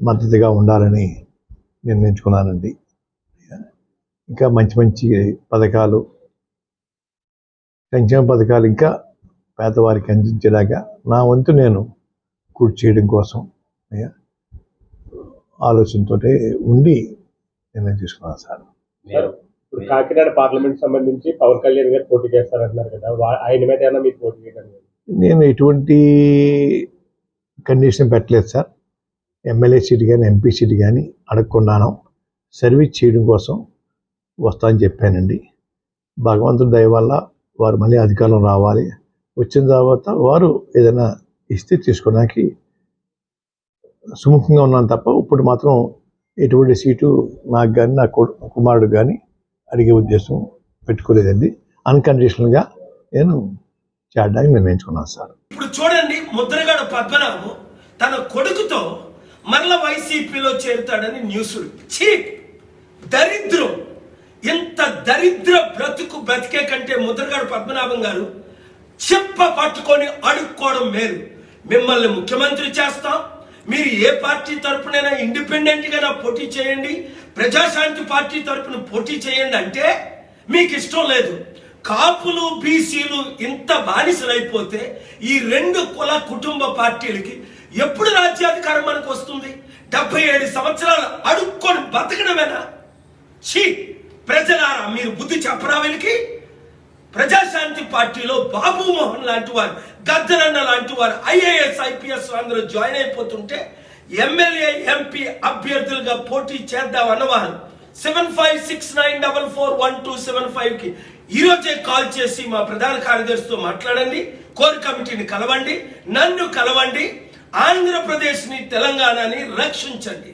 మద్దతుగా ఉండాలని నిర్ణయించుకున్నానండి. ఇంకా మంచి మంచి పథకాలు సంక్షేమ పథకాలు ఇంకా పేదవారికి అందించేలాగా నా వంతు నేను కృషి చేయడం కోసం ఆలోచనతో ఉండి నిర్ణయం తీసుకున్నాను సార్. ఇప్పుడు కాకినాడ పార్లమెంట్ సంబంధించి పవన్ కళ్యాణ్ గారు పోటీ చేస్తారంటున్నారు కదా ఆయన మీద ఏమైనా మీరు పోటీ చేయడం. నేను ఎటువంటి కండిషన్ పెట్టలేదు సార్. ఎమ్మెల్యే సీట్ కానీ ఎంపీ సీట్ కానీ అడగకుండాను సర్వీస్ చేయడం కోసం వస్తానని చెప్పానండి. భగవంతుడి దయ వల్ల వారు మళ్ళీ అధికారం రావాలి. వచ్చిన తర్వాత వారు ఏదైనా ఇస్తే తీసుకోవడానికి సుముఖంగా ఉన్నాను తప్ప ఇప్పుడు మాత్రం ఎటువంటి సీటు నాకు కానీ నా కుమారుడు కానీ అడిగే ఉద్దేశం పెట్టుకోలేదండి. అన్కండిషనల్గా నేను చేరడానికి నిర్ణయించుకున్నాను సార్. ఇప్పుడు చూడండి ముద్రగడ పద్మనాభం తన కొడుకుతో మరల వైసీపీలో చేరుతాడని న్యూస్ చీ దరిద్రం. ఇంత దరిద్ర బ్రతుకు బ్రతికే కంటే ముద్రగడ పద్మనాభం గారు చెప్ప పట్టుకొని అడుక్కోవడం మేలు. మిమ్మల్ని ముఖ్యమంత్రి చేస్తాం. మీరు ఏ పార్టీ తరపునైనా ఇండిపెండెంట్గా పోటీ చేయండి. ప్రజాశాంతి పార్టీ తరపున పోటీ చేయండి అంటే మీకు ఇష్టం లేదు. కాపులు బీసీలు ఇంత బానిసలైపోతే ఈ రెండు కుల కుటుంబ పార్టీలకి ఎప్పుడు రాజ్యాధికారం మనకు వస్తుంది? డెబ్బై ఏడు సంవత్సరాలు అడుక్కొని బతకడమేనా? షీ ప్రజలారా మీరు బుద్ధి చెప్పరా వీళ్ళకి? ప్రజాశాంతి పార్టీలో బాబు మోహన్ లాంటి వారు గద్దరన్న లాంటి వారు ఐఏఎస్ ఐపీఎస్ అందరూ జాయిన్ అయిపోతుంటే ఎమ్మెల్యే ఎంపీ అభ్యర్థులుగా పోటీ చేద్దాం అన్నవారు seven five six nine double four one two seven ఫైవ్కి ఈరోజే ఈ రోజే కాల్ చేసి మా ప్రధాన కార్యదర్శితో మాట్లాడండి కోర్ కమిటీని కలవండి నన్ను కలవండి ఆంధ్రప్రదేశ్ని తెలంగాణని రక్షించండి.